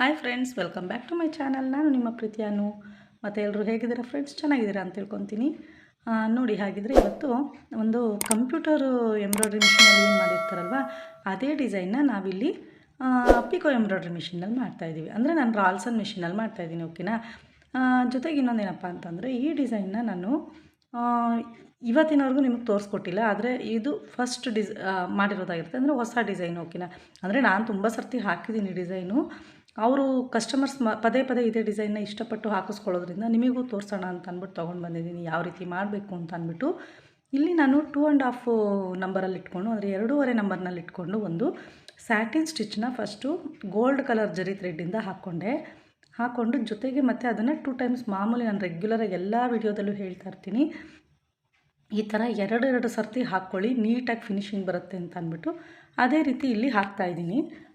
Hi friends, welcome back to my channel. ನಾನು ನಿಮ್ಮ ಪ್ರೀತಿಯನ್ನು ಮತ್ತು ಎಲ್ಲರೂ ಹೇಗಿದ್ದೀರಾ ಫ್ರೆಂಡ್ಸ್? ಚೆನ್ನಾಗಿದ್ದೀರಾ ಅಂತ ತಿಳ್ಕೊತೀನಿ. ನೋಡಿ, ಹಾಗಿದ್ರೆ ಇವತ್ತು ಒಂದು ಕಂಪ್ಯೂಟರು ಎಂಬ್ರಾಯ್ಡ್ರಿ ಮಿಷಿನಲ್ಲಿ ಏನು ಮಾಡಿರ್ತಾರಲ್ವ, ಅದೇ ಡಿಸೈನ್ನ ನಾವಿಲ್ಲಿ ಪಿಕೋ ಎಂಬ್ರಾಯ್ಡ್ರಿ ಮಿಷಿನಲ್ಲಿ ಮಾಡ್ತಾಯಿದ್ದೀವಿ ಅಂದರೆ ನಾನು ರಾಲ್ಸನ್ ಮಿಷಿನಲ್ಲಿ ಮಾಡ್ತಾಯಿದ್ದೀನಿ ಓಕೆನಾ? ಜೊತೆಗೆ ಇನ್ನೊಂದೇನಪ್ಪ ಅಂತಂದರೆ, ಈ ಡಿಸೈನ್ನ ನಾನು ಇವತ್ತಿನವರೆಗೂ ನಿಮಗೆ ತೋರಿಸ್ಕೊಟ್ಟಿಲ್ಲ, ಆದರೆ ಇದು ಫಸ್ಟ್ ಡಿಸ್ ಮಾಡಿರೋದಾಗಿರುತ್ತೆ. ಅಂದರೆ ಹೊಸ ಡಿಸೈನ್, ಓಕೆನಾ? ಅಂದರೆ ನಾನು ತುಂಬ ಸರ್ತಿ ಹಾಕಿದ್ದೀನಿ ಡಿಸೈನು. ಅವರು ಕಸ್ಟಮರ್ಸ್ ಮ ಪದೇ ಪದೇ ಇದೇ ಡಿಸೈನ್ನ ಇಷ್ಟಪಟ್ಟು ಹಾಕಿಸ್ಕೊಳ್ಳೋದ್ರಿಂದ ನಿಮಗೂ ತೋರಿಸೋಣ ಅಂತ ಅಂದ್ಬಿಟ್ಟು ತೊಗೊಂಡು ಬಂದಿದ್ದೀನಿ. ಯಾವ ರೀತಿ ಮಾಡಬೇಕು ಅಂತ ಅಂದ್ಬಿಟ್ಟು. ಇಲ್ಲಿ ನಾನು ಟೂ ಆ್ಯಂಡ್ ಹಾಫ್ ನಂಬರಲ್ಲಿ ಇಟ್ಕೊಂಡು ಅಂದರೆ ಎರಡೂವರೆ ನಂಬರ್ನಲ್ಲಿ ಇಟ್ಕೊಂಡು ಒಂದು ಸ್ಯಾಟಿನ್ ಸ್ಟಿಚ್ನ ಫಸ್ಟು ಗೋಲ್ಡ್ ಕಲರ್ ಜರಿ ಥ್ರೆಡ್ಡಿಂದ ಹಾಕ್ಕೊಂಡೆ ಹಾಕ್ಕೊಂಡು ಜೊತೆಗೆ ಮತ್ತೆ ಅದನ್ನು ಟೂ ಟೈಮ್ಸ್ ಮಾಮೂಲಿ ನಾನು ರೆಗ್ಯುಲರಾಗಿ ಎಲ್ಲ ವಿಡಿಯೋದಲ್ಲೂ ಹೇಳ್ತಾ ಇರ್ತೀನಿ. ಈ ಥರ ಎರಡು ಎರಡು ಸರ್ತಿ ಹಾಕ್ಕೊಳ್ಳಿ ನೀಟಾಗಿ ಫಿನಿಶಿಂಗ್ ಬರುತ್ತೆ ಅಂತ ಅಂದ್ಬಿಟ್ಟು. ಅದೇ ರೀತಿ ಇಲ್ಲಿ ಹಾಕ್ತಾ ಇದ್ದೀನಿ. ಆ,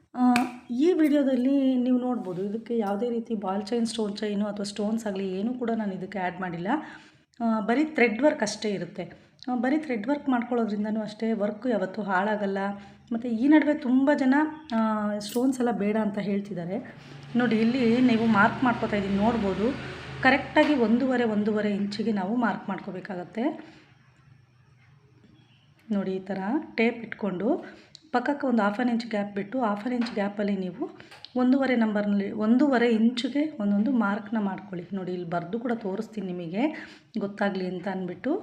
ಈ ವಿಡಿಯೋದಲ್ಲಿ ನೀವು ನೋಡ್ಬೋದು, ಇದಕ್ಕೆ ಯಾವುದೇ ರೀತಿ ಬಾಲ್ ಚೈನ್, ಸ್ಟೋನ್ ಚೈನು ಅಥವಾ ಸ್ಟೋನ್ಸ್ ಆಗಲಿ ಏನೂ ಕೂಡ ನಾನು ಇದಕ್ಕೆ ಆ್ಯಡ್ ಮಾಡಿಲ್ಲ. ಬರೀ ಥ್ರೆಡ್ ವರ್ಕ್ ಅಷ್ಟೇ ಇರುತ್ತೆ. ಬರೀ ಥ್ರೆಡ್ ವರ್ಕ್ ಮಾಡ್ಕೊಳ್ಳೋದ್ರಿಂದನೂ ಅಷ್ಟೇ ವರ್ಕ್ ಯಾವತ್ತೂ ಹಾಳಾಗಲ್ಲ. ಮತ್ತು ಈ ನಡುವೆ ತುಂಬ ಜನ ಸ್ಟೋನ್ಸ್ ಎಲ್ಲ ಬೇಡ ಅಂತ ಹೇಳ್ತಿದ್ದಾರೆ. ನೋಡಿ, ಇಲ್ಲಿ ನೀವು ಮಾರ್ಕ್ ಮಾಡ್ಕೋತಾ ಇದ್ದೀನಿ, ನೋಡ್ಬೋದು. ಕರೆಕ್ಟಾಗಿ ಒಂದೂವರೆ ಒಂದೂವರೆ ಇಂಚಿಗೆ ನಾವು ಮಾರ್ಕ್ ಮಾಡ್ಕೋಬೇಕಾಗತ್ತೆ. ನೋಡಿ, ಈ ಥರ ಟೇಪ್ ಇಟ್ಕೊಂಡು ಪಕ್ಕಕ್ಕೆ ಒಂದು ಹಾಫ್ ಆನ್ ಇಂಚ್ ಗ್ಯಾಪ್ ಬಿಟ್ಟು ಹಾಫ್ ಆನ್ ಇಂಚ್ ಗ್ಯಾಪಲ್ಲಿ ನೀವು ಒಂದೂವರೆ ನಂಬರ್ನಲ್ಲಿ ಒಂದೂವರೆ ಇಂಚಿಗೆ ಒಂದೊಂದು ಮಾರ್ಕ್ನ ಮಾಡ್ಕೊಳ್ಳಿ. ನೋಡಿ, ಇಲ್ಲಿ ಬರೆದು ಕೂಡ ತೋರಿಸ್ತೀನಿ ನಿಮಗೆ. ಗೊತ್ತಾಗಲಿ ಅಂತ ಅಂದ್ಬಿಟ್ಟು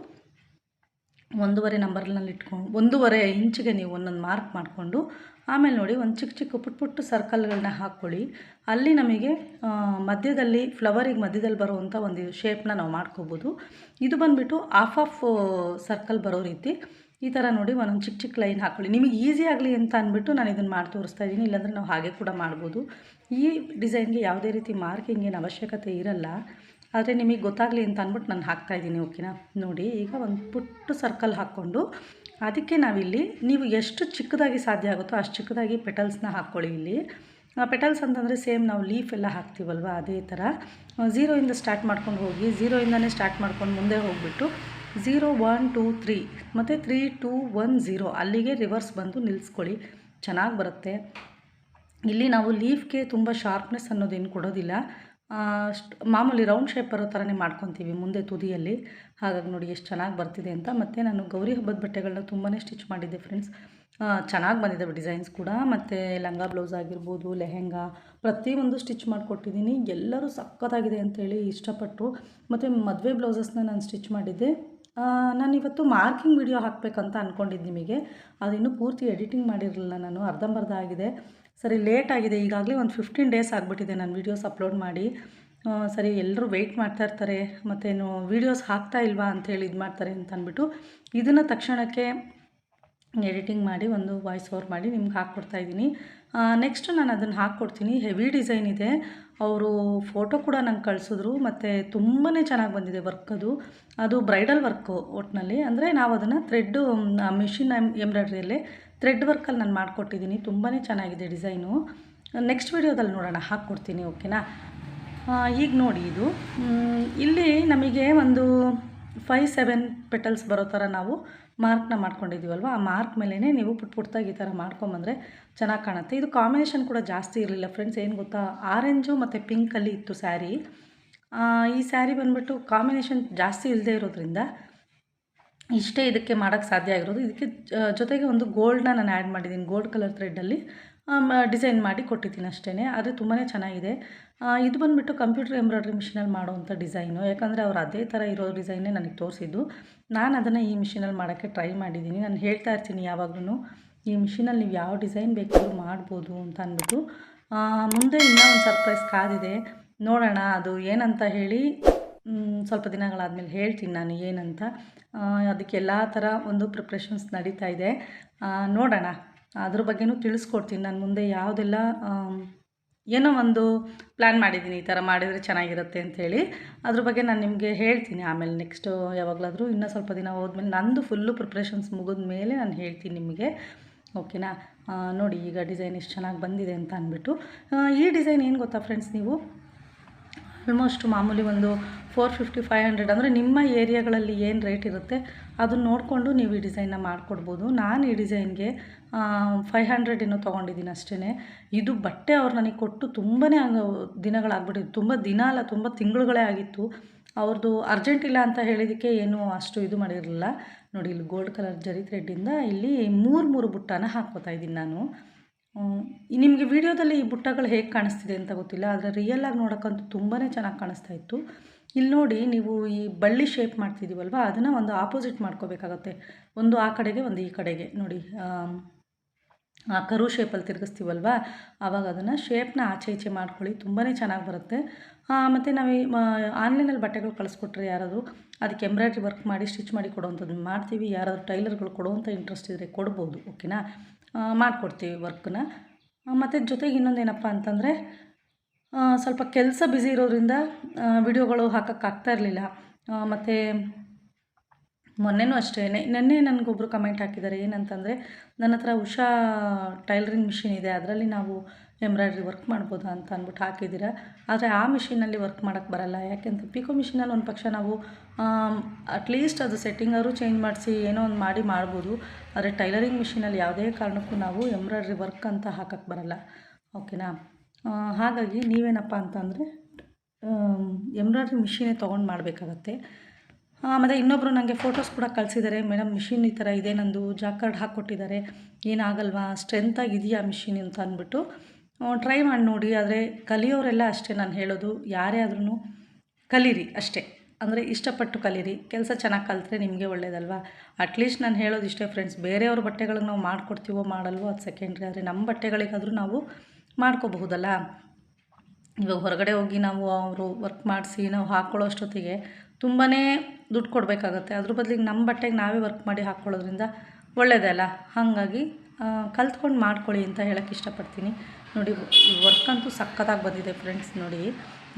ಒಂದೂವರೆ ನಂಬರ್ನಲ್ಲಿ ಇಟ್ಕೊಂಡು ಒಂದೂವರೆ ಇಂಚಿಗೆ ನೀವು ಒಂದೊಂದು ಮಾರ್ಕ್ ಮಾಡಿಕೊಂಡು, ಆಮೇಲೆ ನೋಡಿ ಒಂದು ಚಿಕ್ಕ ಚಿಕ್ಕ ಪುಟ್ಟ ಪುಟ್ಟ ಸರ್ಕಲ್ಗಳನ್ನ ಹಾಕ್ಕೊಳ್ಳಿ. ಅಲ್ಲಿ ನಮಗೆ ಮಧ್ಯದಲ್ಲಿ ಫ್ಲವರಿಗೆ ಮಧ್ಯದಲ್ಲಿ ಬರುವಂಥ ಒಂದು ಶೇಪ್ನ ನಾವು ಮಾಡ್ಕೋಬೋದು. ಇದು ಬಂದುಬಿಟ್ಟು ಆಫ್ ಆಫ್ ಸರ್ಕಲ್ ಬರೋ ರೀತಿ ಈ ಥರ ನೋಡಿ ಒಂದೊಂದು ಚಿಕ್ಕ ಚಿಕ್ಕ ಲೈನ್ ಹಾಕ್ಕೊಳ್ಳಿ ನಿಮಗೆ ಈಸಿ ಆಗಲಿ ಅಂತ ಅಂದ್ಬಿಟ್ಟು ನಾನು ಇದನ್ನು ಮಾಡಿ ತೋರಿಸ್ತಾ ಇದ್ದೀನಿ. ಇಲ್ಲಾಂದರೆ ನಾವು ಹಾಗೆ ಕೂಡ ಮಾಡ್ಬೋದು. ಈ ಡಿಸೈನ್ಗೆ ಯಾವುದೇ ರೀತಿ ಮಾರ್ಕಿಂಗ್ ಏನು ಅವಶ್ಯಕತೆ ಇರಲ್ಲ. ಆದರೆ ನಿಮಗೆ ಗೊತ್ತಾಗಲಿ ಅಂತ ಅಂದ್ಬಿಟ್ಟು ನಾನು ಹಾಕ್ತಾ ಇದ್ದೀನಿ, ಓಕೆನಾ? ನೋಡಿ, ಈಗ ಒಂದು ಪುಟ್ಟು ಸರ್ಕಲ್ ಹಾಕ್ಕೊಂಡು ಅದಕ್ಕೆ ನಾವಿಲ್ಲಿ ನೀವು ಎಷ್ಟು ಚಿಕ್ಕದಾಗಿ ಸಾಧ್ಯ ಆಗುತ್ತೋ ಅಷ್ಟು ಚಿಕ್ಕದಾಗಿ ಪೆಟಲ್ಸ್ನ ಹಾಕ್ಕೊಳ್ಳಿ ಇಲ್ಲಿ. ಪೆಟಲ್ಸ್ ಅಂತಂದರೆ ಸೇಮ್ ನಾವು ಲೀಫ್ ಎಲ್ಲ ಹಾಕ್ತೀವಲ್ವ, ಅದೇ ಥರ ಝೀರೋಯಿಂದ ಸ್ಟಾರ್ಟ್ ಮಾಡ್ಕೊಂಡು ಹೋಗಿ ಝೀರೋಯಿಂದನೇ ಸ್ಟಾರ್ಟ್ ಮಾಡ್ಕೊಂಡು ಮುಂದೆ ಹೋಗಿಬಿಟ್ಟು ಝೀರೋ ಒನ್ ಟೂ ತ್ರೀ ಮತ್ತು ತ್ರೀ ಟೂ ಒನ್ ಝೀರೋ ಅಲ್ಲಿಗೆ ರಿವರ್ಸ್ ಬಂದು ನಿಲ್ಲಿಸ್ಕೊಳ್ಳಿ ಚೆನ್ನಾಗಿ ಬರುತ್ತೆ. ಇಲ್ಲಿ ನಾವು ಲೀಫ್ಗೆ ತುಂಬ ಶಾರ್ಪ್ನೆಸ್ ಅನ್ನೋದೇನು ಕೊಡೋದಿಲ್ಲ. ಮಾಮೂಲಿ ರೌಂಡ್ ಶೇಪ್ ಬರೋ ಥರನೇ ಮಾಡ್ಕೊತೀವಿ ಮುಂದೆ ತುದಿಯಲ್ಲಿ. ಹಾಗಾಗಿ ನೋಡಿ ಎಷ್ಟು ಚೆನ್ನಾಗಿ ಬರ್ತಿದೆ ಅಂತ. ಮತ್ತು ನಾನು ಗೌರಿ ಹಬ್ಬದ ಬಟ್ಟೆಗಳನ್ನ ತುಂಬಾ ಸ್ಟಿಚ್ ಮಾಡಿದ್ದೆ ಫ್ರೆಂಡ್ಸ್. ಚೆನ್ನಾಗಿ ಬಂದಿದ್ದಾವೆ ಡಿಸೈನ್ಸ್ ಕೂಡ. ಮತ್ತು ಲಂಗ ಬ್ಲೌಸ್ ಆಗಿರ್ಬೋದು, ಲೆಹೆಂಗಾ, ಪ್ರತಿಯೊಂದು ಸ್ಟಿಚ್ ಮಾಡಿಕೊಟ್ಟಿದ್ದೀನಿ. ಎಲ್ಲರೂ ಸಖತ್ತಾಗಿದೆ ಅಂತೇಳಿ ಇಷ್ಟಪಟ್ಟು ಮತ್ತು ಮದುವೆ ಬ್ಲೌಸಸ್ನ ನಾನು ಸ್ಟಿಚ್ ಮಾಡಿದ್ದೆ. ನಾನು ಇವತ್ತು ಮಾರ್ಕಿಂಗ್ ವಿಡಿಯೋ ಹಾಕಬೇಕಂತ ಅಂದ್ಕೊಂಡಿದ್ದು ನಿಮಗೆ. ಅದಿನ್ನೂ ಪೂರ್ತಿ ಎಡಿಟಿಂಗ್ ಮಾಡಿರಲಿಲ್ಲ ನಾನು, ಅರ್ಧಂಬರ್ಧ ಆಗಿದೆ. ಸರಿ, ಲೇಟ್ ಆಗಿದೆ. ಈಗಾಗಲೇ ಒಂದು ಫಿಫ್ಟೀನ್ ಡೇಸ್ ಆಗಿಬಿಟ್ಟಿದೆ ನಾನು ವೀಡಿಯೋಸ್ ಅಪ್ಲೋಡ್ ಮಾಡಿ. ಸರಿ ಎಲ್ಲರೂ ವೆಯ್ಟ್ ಮಾಡ್ತಾ ಇರ್ತಾರೆ. ಮತ್ತೇನು ವೀಡಿಯೋಸ್ ಹಾಕ್ತಾ ಇಲ್ವಾ ಅಂಥೇಳಿ ಇದು ಮಾಡ್ತಾರೆ ಅಂತ ಅಂದ್ಬಿಟ್ಟು ಇದನ್ನು ತಕ್ಷಣಕ್ಕೆ ಎಡಿಟಿಂಗ್ ಮಾಡಿ, ಒಂದು ವಾಯ್ಸ್ ಓವರ್ ಮಾಡಿ ನಿಮ್ಗೆ ಹಾಕ್ಕೊಡ್ತಾ ಇದ್ದೀನಿ. ನೆಕ್ಸ್ಟ್ ನಾನು ಅದನ್ನು ಹಾಕ್ಕೊಡ್ತೀನಿ. ಹೆವಿ ಡಿಸೈನ್ ಇದೆ. ಅವರು ಫೋಟೋ ಕೂಡ ನಂಗೆ ಕಳಿಸಿದ್ರು. ಮತ್ತು ತುಂಬಾ ಚೆನ್ನಾಗಿ ಬಂದಿದೆ ವರ್ಕ್ ಅದು. ಅದು ಬ್ರೈಡಲ್ ವರ್ಕು ಒಟ್ಟಿನಲ್ಲಿ ಅಂದರೆ ನಾವು ಅದನ್ನು ಥ್ರೆಡ್ಡು ಮಿಷಿನ್ ಎಂಬ್ರಾಯ್ಡ್ರಿಯಲ್ಲಿ ಥ್ರೆಡ್ ವರ್ಕಲ್ಲಿ ನಾನು ಮಾಡಿಕೊಟ್ಟಿದ್ದೀನಿ ತುಂಬಾ ಚೆನ್ನಾಗಿದೆ ಡಿಸೈನು ನೆಕ್ಸ್ಟ್ ವೀಡಿಯೋದಲ್ಲಿ ನೋಡೋಣ. ಹಾಕ್ಕೊಡ್ತೀನಿ ಓಕೆನಾ ಈಗ ನೋಡಿ ಇದು. ಇಲ್ಲಿ ನಮಗೆ ಒಂದು ಫೈವ್ ಸೆವೆನ್ ಪೆಟಲ್ಸ್ ಬರೋ ಥರ ನಾವು ಮಾರ್ಕ್ನ ಮಾಡ್ಕೊಂಡಿದ್ದೀವಲ್ವ? ಆ ಮಾರ್ಕ್ ಮೇಲೇ ನೀವು ಪುಟ್ ಪುಟ್ಟಾಗಿ ಈ ಥರ ಮಾಡ್ಕೊಂಬಂದರೆ ಚೆನ್ನಾಗಿ ಕಾಣುತ್ತೆ. ಇದು ಕಾಂಬಿನೇಷನ್ ಕೂಡ ಜಾಸ್ತಿ ಇರಲಿಲ್ಲ ಫ್ರೆಂಡ್ಸ್ ಏನು ಗೊತ್ತಾ? ಆರೆಂಜು ಮತ್ತು ಪಿಂಕಲ್ಲಿ ಇತ್ತು ಸ್ಯಾರಿ ಈ ಸ್ಯಾರಿ ಬಂದುಬಿಟ್ಟು ಕಾಂಬಿನೇಷನ್ ಜಾಸ್ತಿ ಇಲ್ಲದೆ ಇರೋದ್ರಿಂದ ಇಷ್ಟೇ ಇದಕ್ಕೆ ಮಾಡೋಕ್ಕೆ ಸಾಧ್ಯ ಆಗಿರೋದು. ಇದಕ್ಕೆ ಜೊತೆಗೆ ಒಂದು ಗೋಲ್ಡ್ನ ನಾನು ಆ್ಯಡ್ ಮಾಡಿದ್ದೀನಿ. ಗೋಲ್ಡ್ ಕಲರ್ ಥ್ರೆಡ್ಡಲ್ಲಿ ಡಿಸೈನ್ ಮಾಡಿ ಕೊಟ್ಟಿದ್ದೀನಿ ಅಷ್ಟೇ ಆದರೆ ತುಂಬಾ ಚೆನ್ನಾಗಿದೆ. ಇದು ಬಂದುಬಿಟ್ಟು ಕಂಪ್ಯೂಟರ್ ಎಂಬ್ರಾಯ್ಡ್ರಿ ಮಿಷಿನಲ್ಲಿ ಮಾಡುವಂಥ ಡಿಸೈನು. ಯಾಕಂದರೆ ಅವ್ರು ಅದೇ ಥರ ಇರೋ ಡಿಸೈನೇ ನನಗೆ ತೋರಿಸಿದ್ದು. ನಾನು ಅದನ್ನು ಈ ಮಿಷಿನಲ್ಲಿ ಮಾಡೋಕ್ಕೆ ಟ್ರೈ ಮಾಡಿದ್ದೀನಿ. ನಾನು ಹೇಳ್ತಾ ಇರ್ತೀನಿ ಯಾವಾಗಲೂ ಈ ಮಿಷಿನಲ್ಲಿ ನೀವು ಯಾವ ಡಿಸೈನ್ ಬೇಕಾದರೂ ಮಾಡ್ಬೋದು ಅಂತ ಅಂದ್ಬಿಟ್ಟು. ಮುಂದೆ ಇನ್ನೂ ಒಂದು ಸರ್ಪ್ರೈಸ್ ಕಾದಿದೆ. ನೋಡೋಣ, ಅದು ಏನಂತ ಹೇಳಿ ಸ್ವಲ್ಪ ದಿನಗಳಾದಮೇಲೆ ಹೇಳ್ತೀನಿ ನಾನು ಏನಂತ. ಅದಕ್ಕೆಲ್ಲ ಥರ ಒಂದು ಪ್ರಿಪ್ರೇಷನ್ಸ್ ನಡೀತಾ ಇದೆ. ನೋಡೋಣ. ಅದ್ರ ಬಗ್ಗೆನೂ ತಿಳಿಸ್ಕೊಡ್ತೀನಿ. ನಾನು ಮುಂದೆ ಯಾವುದೆಲ್ಲ ಏನೋ ಒಂದು ಪ್ಲ್ಯಾನ್ ಮಾಡಿದ್ದೀನಿ ಈ ಥರ ಮಾಡಿದರೆ ಚೆನ್ನಾಗಿರುತ್ತೆ ಅಂಥೇಳಿ ಅದ್ರ ಬಗ್ಗೆ ನಾನು ನಿಮಗೆ ಹೇಳ್ತೀನಿ. ಆಮೇಲೆ ನೆಕ್ಸ್ಟು ಯಾವಾಗಲಾದರೂ ಇನ್ನೂ ಸ್ವಲ್ಪ ದಿನ ಹೋದ್ಮೇಲೆ ನಂದು ಫುಲ್ಲು ಪ್ರಿಪ್ರೇಷನ್ಸ್ ಮುಗಿದ ಮೇಲೆ ನಾನು ಹೇಳ್ತೀನಿ ನಿಮಗೆ. ಓಕೆನಾ ನೋಡಿ ಈಗ ಡಿಸೈನ್ ಎಷ್ಟು ಚೆನ್ನಾಗಿ ಬಂದಿದೆ ಅಂತ ಅಂದ್ಬಿಟ್ಟು ಈ ಡಿಸೈನ್ ಏನು ಗೊತ್ತಾ ಫ್ರೆಂಡ್ಸ್ ನೀವು? ಆಲ್ಮೋಸ್ಟ್ ಮಾಮೂಲಿ ಒಂದು ಫೋರ್ ಫಿಫ್ಟಿ ಫೈವ್ ಹಂಡ್ರೆಡ್ ಅಂದರೆ ನಿಮ್ಮ ಏರಿಯಾಗಳಲ್ಲಿ ಏನು ರೇಟ್ ಇರುತ್ತೆ, ಅದನ್ನ ನೋಡಿಕೊಂಡು ನೀವು ಈ ಡಿಸೈನ್ನ ಮಾಡಿಕೊಡ್ಬೋದು. ನಾನು ಈ ಡಿಸೈನ್ಗೆ ಫೈವ್ ಹಂಡ್ರೆಡ್ ಏನೋ ತೊಗೊಂಡಿದ್ದೀನಿ ಅಷ್ಟೇ ಇದು ಬಟ್ಟೆ ಅವ್ರು ನನಗೆ ಕೊಟ್ಟು ತುಂಬಾ ದಿನಗಳಾಗ್ಬಿಟ್ಟಿತ್ತು. ತುಂಬ ದಿನ ಅಲ್ಲ, ತುಂಬ ತಿಂಗಳುಗಳೇ ಆಗಿತ್ತು. ಅವ್ರದ್ದು ಅರ್ಜೆಂಟ್ ಇಲ್ಲ ಅಂತ ಹೇಳಿದ್ದಕ್ಕೆ ಏನು ಅಷ್ಟು ಇದು ಮಾಡಿರಲಿಲ್ಲ. ನೋಡಿ, ಇಲ್ಲಿ ಗೋಲ್ಡ್ ಕಲರ್ ಜರಿ ಥ್ರೆಡ್ಡಿಂದ ಇಲ್ಲಿ ಮೂರು ಮೂರು ಬುಟ್ಟಾನ ಹಾಕ್ಕೋತಾ ಇದ್ದೀನಿ ನಾನು. ನಿಮಗೆ ವಿಡಿಯೋದಲ್ಲಿ ಈ ಬುಟ್ಟಗಳು ಹೇಗೆ ಕಾಣಿಸ್ತಿದೆ ಅಂತ ಗೊತ್ತಿಲ್ಲ, ಆದರೆ ಆಗಿ ನೋಡೋಕ್ಕಂತೂ ತುಂಬಾ ಚೆನ್ನಾಗಿ ಕಾಣಿಸ್ತಾ ಇತ್ತು. ಇಲ್ಲಿ ನೋಡಿ ನೀವು ಈ ಬಳ್ಳಿ ಶೇಪ್ ಮಾಡ್ತಿದ್ದೀವಲ್ವ ಅದನ್ನು ಒಂದು ಆಪೋಸಿಟ್ ಮಾಡ್ಕೋಬೇಕಾಗತ್ತೆ. ಒಂದು ಆ ಕಡೆಗೆ, ಒಂದು ಈ ಕಡೆಗೆ. ನೋಡಿ, ಆ ಕರು ಶೇಪಲ್ಲಿ ತಿರುಗಿಸ್ತೀವಲ್ವ, ಆವಾಗ ಅದನ್ನು ಶೇಪ್ನ ಆಚೆ ಈಚೆ ಮಾಡ್ಕೊಳ್ಳಿ ತುಂಬಾ ಚೆನ್ನಾಗಿ ಬರುತ್ತೆ. ಮತ್ತು ನಾವು ಆನ್ಲೈನಲ್ಲಿ ಬಟ್ಟೆಗಳು ಕಳಿಸ್ಕೊಟ್ರೆ ಯಾರಾದರೂ ಅದಕ್ಕೆ ಎಂಬ್ರಾಯ್ಡ್ರಿ ವರ್ಕ್ ಮಾಡಿ ಸ್ಟಿಚ್ ಮಾಡಿ ಕೊಡೋವಂಥದ್ದು ಮಾಡ್ತೀವಿ, ಯಾರಾದರೂ ಟೈಲರ್ಗಳು ಕೊಡೋವಂಥ ಇಂಟ್ರೆಸ್ಟ್ ಇದ್ದರೆ ಕೊಡ್ಬೋದು ಓಕೆನಾ ಮಾಡಿಕೊಡ್ತೀವಿ ವರ್ಕ್ನ. ಮತ್ತು ಜೊತೆಗೆ ಇನ್ನೊಂದೇನಪ್ಪ ಅಂತಂದರೆ ಆ, ಸ್ವಲ್ಪ ಕೆಲಸ ಬ್ಯುಸಿ ಇರೋದ್ರಿಂದ ವಿಡಿಯೋಗಳು ಹಾಕೋಕ್ಕಾಗ್ತಾ ಇರಲಿಲ್ಲ. ಮತ್ತು ಮೊನ್ನೆನೂ ಅಷ್ಟೇ ನೆನ್ನೆ ನನಗೊಬ್ಬರು ಕಮೆಂಟ್ ಹಾಕಿದ್ದಾರೆ ಏನಂತಂದರೆ ನನ್ನ ಹತ್ರ ಉಷಾ ಟೈಲರಿಂಗ್ ಮಿಷಿನ್ ಇದೆ ಅದರಲ್ಲಿ ನಾವು ಎಂಬ್ರಾಯ್ಡ್ರಿ ವರ್ಕ್ ಮಾಡ್ಬೋದಾ ಅಂತ ಅಂದ್ಬಿಟ್ಟು ಹಾಕಿದ್ದೀರ. ಆದರೆ ಆ ಮಿಷಿನಲ್ಲಿ ವರ್ಕ್ ಮಾಡೋಕ್ಕೆ ಬರಲ್ಲ. ಯಾಕೆಂತ ಪಿಕೋ ಮಿಷಿನಲ್ಲಿ ಒಂದು ಪಕ್ಷ ನಾವು ಅಟ್ಲೀಸ್ಟ್ ಅದು ಸೆಟ್ಟಿಂಗಾದ್ರು ಚೇಂಜ್ ಮಾಡಿಸಿ ಏನೋ ಒಂದು ಮಾಡಿ ಮಾಡ್ಬೋದು. ಆದರೆ ಟೈಲರಿಂಗ್ ಮಿಷಿನಲ್ಲಿ ಯಾವುದೇ ಕಾರಣಕ್ಕೂ ನಾವು ಎಂಬ್ರಾಯ್ಡ್ರಿ ವರ್ಕ್ ಅಂತ ಹಾಕಕ್ಕೆ ಬರಲ್ಲ. ಓಕೆನಾ ಹಾಗಾಗಿ ನೀವೇನಪ್ಪ ಅಂತಂದರೆ ಎಂಬ್ರಾಯ್ಡ್ರಿ ಮಿಷಿನೇ ತೊಗೊಂಡು ಮಾಡಬೇಕಾಗತ್ತೆ. ಮತ್ತು ಇನ್ನೊಬ್ಬರು ನನಗೆ ಫೋಟೋಸ್ ಕೂಡ ಕಳಿಸಿದ್ದಾರೆ ಮೇಡಮ್ ಮಿಷಿನ್ ಈ ಥರ ಇದೆ, ನಂದು ಜಾಕಾರ್ಡ್ ಹಾಕ್ಕೊಟ್ಟಿದ್ದಾರೆ. ಏನಾಗಲ್ವಾ? ಸ್ಟ್ರೆಂತಾಗಿದೆಯಾ ಮಿಷಿನ್? ಅಂತ ಅಂದ್ಬಿಟ್ಟು ಟ್ರೈ ಮಾಡಿ ನೋಡಿ, ಆದರೆ ಕಲಿಯೋರೆಲ್ಲ ಅಷ್ಟೇ ನಾನು ಹೇಳೋದು. ಯಾರೇ ಆದ್ರೂ ಕಲೀರಿ ಅಷ್ಟೇ. ಅಂದರೆ ಇಷ್ಟಪಟ್ಟು ಕಲೀರಿ. ಕೆಲಸ ಚೆನ್ನಾಗಿ ಕಲಿತ್ರೆ ನಿಮಗೆ ಒಳ್ಳೇದಲ್ವಾ? ಅಟ್ಲೀಸ್ಟ್ ನಾನು ಹೇಳೋದು ಇಷ್ಟೇ ಫ್ರೆಂಡ್ಸ್ ಬೇರೆಯವ್ರ ಬಟ್ಟೆಗಳಿಗೆ ನಾವು ಮಾಡ್ಕೊಡ್ತೀವೋ ಮಾಡಲ್ವೋ ಅದು ಸೆಕೆಂಡ್ರಿ ಆದರೆ ನಮ್ಮ ಬಟ್ಟೆಗಳಿಗಾದರೂ ನಾವು ಮಾಡ್ಕೋಬಹುದಲ್ಲ? ಇವಾಗ ಹೊರಗಡೆ ಹೋಗಿ ನಾವು ಅವರು ವರ್ಕ್ ಮಾಡಿಸಿ ನಾವು ಹಾಕ್ಕೊಳ್ಳೋ ಅಷ್ಟೊತ್ತಿಗೆ ತುಂಬಾ ದುಡ್ಡು ಕೊಡಬೇಕಾಗತ್ತೆ. ಅದ್ರ ಬದಲಿಗೆ ನಮ್ಮ ಬಟ್ಟೆಗೆ ನಾವೇ ವರ್ಕ್ ಮಾಡಿ ಹಾಕ್ಕೊಳ್ಳೋದ್ರಿಂದ ಒಳ್ಳೆಯದೇ ಅಲ್ಲ? ಹಾಗಾಗಿ ಕಲ್ತ್ಕೊಂಡು ಮಾಡ್ಕೊಳ್ಳಿ ಅಂತ ಹೇಳೋಕ್ಕೆ ಇಷ್ಟಪಡ್ತೀನಿ. ನೋಡಿ ವರ್ಕ್ ಅಂತೂ ಸಖತ್ತಾಗಿ ಬಂದಿದೆ ಫ್ರೆಂಡ್ಸ್ ನೋಡಿ.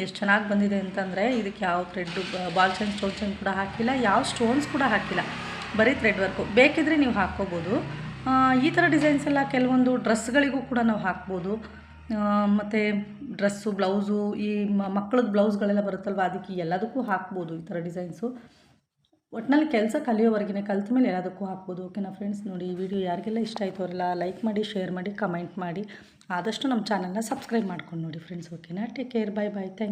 ಎಷ್ಟು ಚೆನ್ನಾಗಿ ಬಂದಿದೆ ಅಂತಂದರೆ ಇದಕ್ಕೆ ಯಾವ thread ball chain stone chain ಕೂಡ ಹಾಕಿಲ್ಲ, ಯಾವ ಸ್ಟೋನ್ಸ್ ಕೂಡ ಹಾಕಿಲ್ಲ. ಬರೀ ಥ್ರೆಡ್ ವರ್ಕು ಬೇಕಿದ್ರೆ ನೀವು ಹಾಕ್ಕೋಬೋದು. ಈ ಥರ ಡಿಸೈನ್ಸ್ ಎಲ್ಲ ಕೆಲವೊಂದು ಡ್ರೆಸ್ಗಳಿಗೂ ಕೂಡ ನಾವು ಹಾಕ್ಬೋದು. ಮತ್ತು ಡ್ರೆಸ್ಸು ಬ್ಲೌಸು ಈ ಮಕ್ಕಳದ್ದು ಬ್ಲೌಸ್ಗಳೆಲ್ಲ ಬರುತ್ತಲ್ವ, ಅದಕ್ಕೆ ಎಲ್ಲದಕ್ಕೂ ಹಾಕ್ಬೋದು ಈ ಥರ ಡಿಸೈನ್ಸು ಒಟ್ಟಿನಲ್ಲಿ ಕೆಲಸ ಕಲಿಯೋವರೆಗಿನ ಕಲ್ತ ಮೇಲೆ ಎಲ್ಲದಕ್ಕೂ ಹಾಕ್ಬೋದು. ಓಕೆನಾ ಫ್ರೆಂಡ್ಸ್ ನೋಡಿ, ಈ ವಿಡಿಯೋ ಯಾರಿಗೆಲ್ಲ ಇಷ್ಟ ಆಯಿತು ಅವರೆಲ್ಲ ಲೈಕ್ ಮಾಡಿ ಶೇರ್ ಮಾಡಿ ಕಮೆಂಟ್ ಮಾಡಿ. ಆದಷ್ಟು ನಮ್ಮ ಚಾನಲ್ನ ಸಬ್ಸ್ಕ್ರೈಬ್ ಮಾಡ್ಕೊಂಡು ನೋಡಿ ಫ್ರೆಂಡ್ಸ್ ಓಕೆನಾ take care bye bye thank